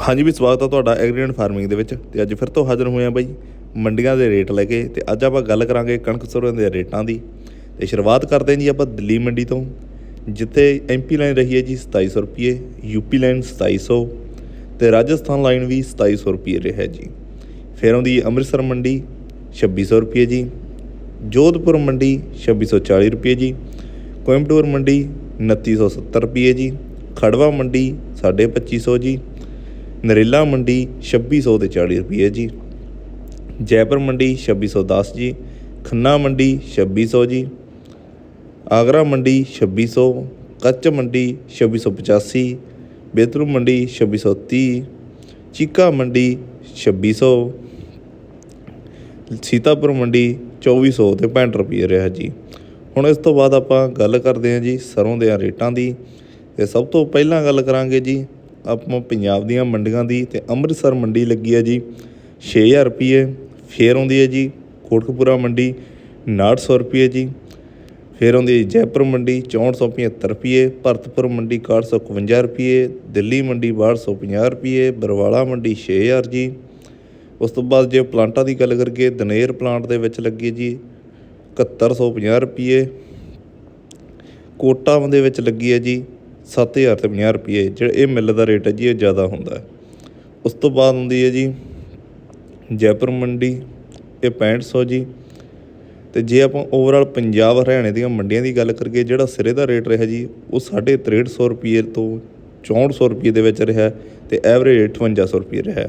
ਹਾਂਜੀ ਵੀ ਸਵਾਗਤ ਆ ਤੁਹਾਡਾ ਐਗਰੀਕਲਚਰ ਫਾਰਮਿੰਗ ਦੇ ਵਿੱਚ ਤੇ ਅੱਜ ਫਿਰ ਤੋਂ ਹਾਜ਼ਰ ਹੋਏ ਆ ਬਾਈ ਮੰਡੀਆਂ ਦੇ ਰੇਟ ਲੈ ਕੇ ਤੇ ਅੱਜ ਆਪਾਂ ਗੱਲ ਕਰਾਂਗੇ ਕਣਕ ਸਰੋਂ ਦੇ ਰੇਟਾਂ ਦੀ ਤੇ ਸ਼ੁਰੂਆਤ ਕਰਦੇ ਹਾਂ ਜੀ ਆਪਾਂ ਦਿੱਲੀ ਮੰਡੀ ਤੋਂ, ਜਿੱਥੇ ਐਮਪੀ ਲਾਈਨ ਰਹੀ ਹੈ ਜੀ 2700 ਰੁਪਏ ਯੂਪੀ ਲਾਈਨ 2700 ਤੇ ਰਾਜਸਥਾਨ ਲਾਈਨ ਵੀ 2700 ਰੁਪਏ ਰਿਹਾ ਜੀ। ਫਿਰ ਆਉਂਦੀ ਅੰਮ੍ਰਿਤਸਰ ਮੰਡੀ 2600 ਰੁਪਏ ਜੀ, ਜੋਧਪੁਰ ਮੰਡੀ 2640 ਰੁਪਏ ਜੀ, ਕੋਇੰਬਟੂਰ ਮੰਡੀ 2970 ਰੁਪਏ ਜੀ, ਖੜਵਾ ਮੰਡੀ 2550 ਜੀ ਨਰੇਲਾ ਮੰਡੀ 2600 ਤੇ 40 ਰੁਪਏ ਜੀ। ਜੈਪੁਰ ਮੰਡੀ 2610 ਜੀ। ਖੰਨਾ ਮੰਡੀ 2600 ਜੀ। ਆਗਰਾ ਮੰਡੀ 2600 ਕੱਚ ਮੰਡੀ 2685 ਬੇਤਰੂ ਮੰਡੀ 2630 ਚੀਕਾ ਮੰਡੀ 2600 ਸੀਤਾਪੁਰ ਮੰਡੀ 2400 ਤੇ 65 ਰੁਪਏ ਰਿਹਾ ਜੀ। ਹੁਣ ਇਸ ਤੋਂ ਬਾਅਦ ਆਪਾਂ ਗੱਲ ਕਰਦੇ ਹਾਂ ਜੀ ਸਰੋਂ ਦੇ ਰੇਟਾਂ ਦੀ। ਤੇ ਸਭ ਤੋਂ ਪਹਿਲਾਂ ਗੱਲ ਕਰਾਂਗੇ ਜੀ ਆਪਾਂ ਪੰਜਾਬ ਦੀਆਂ ਮੰਡੀਆਂ ਦੀ ਤੇ ਅੰਮ੍ਰਿਤਸਰ ਮੰਡੀ ਲੱਗੀ ਹੈ ਜੀ। 6000 ਰੁਪਏ ਫੇਰ ਆਉਂਦੀ ਹੈ ਜੀ ਕੋਟਕਪੂਰਾ ਮੰਡੀ 900 ਰੁਪਏ ਜੀ। ਫਿਰ ਆਉਂਦੀ ਹੈ ਜੈਪੁਰ ਮੰਡੀ 6475 ਰੁਪਏ ਭਰਤਪੁਰ ਮੰਡੀ 6151 ਰੁਪਏ ਦਿੱਲੀ ਮੰਡੀ 6250 ਰੁਪਏ ਬਰਵਾਲਾ ਮੰਡੀ 6000 ਜੀ। ਉਸ ਤੋਂ ਬਾਅਦ ਜੇ ਪਲਾਂਟਾਂ ਦੀ ਗੱਲ ਕਰੀਏ, ਦਨੇਰ ਪਲਾਂਟ ਦੇ ਵਿੱਚ ਲੱਗੀ ਜੀ 7150 ਰੁਪਏ ਕੋਟਾ ਦੇ ਵਿੱਚ ਲੱਗੀ ਹੈ ਜੀ 7000 ਤੇ 50 ਰੁਪਏ, ਜਿਹੜਾ ਇਹ ਮਿੱਲ ਦਾ ਰੇਟ ਹੈ ਜੀ, ਇਹ ਜ਼ਿਆਦਾ ਹੁੰਦਾ ਉਸ ਤੋਂ ਬਾਅਦ ਹੁੰਦੀ ਹੈ ਜੀ, ਜੈਪੁਰ ਮੰਡੀ, ਇਹ 6500 ਜੀ। ਤੇ ਜੇ ਆਪਾਂ ਓਵਰਆਲ ਪੰਜਾਬ ਹਰਿਆਣੇ ਦੀਆਂ ਮੰਡੀਆਂ ਦੀ ਗੱਲ ਕਰੀਏ, ਜਿਹੜਾ ਸਿਰੇ ਦਾ ਰੇਟ ਰਿਹਾ ਜੀ, ਉਹ 6350 ਰੁਪਏ ਤੋਂ 6400 ਰੁਪਏ ਦੇ ਵਿੱਚ ਰਿਹਾ ਤੇ ਐਵਰੇਜ 5800 ਰੁਪਏ ਰਿਹਾ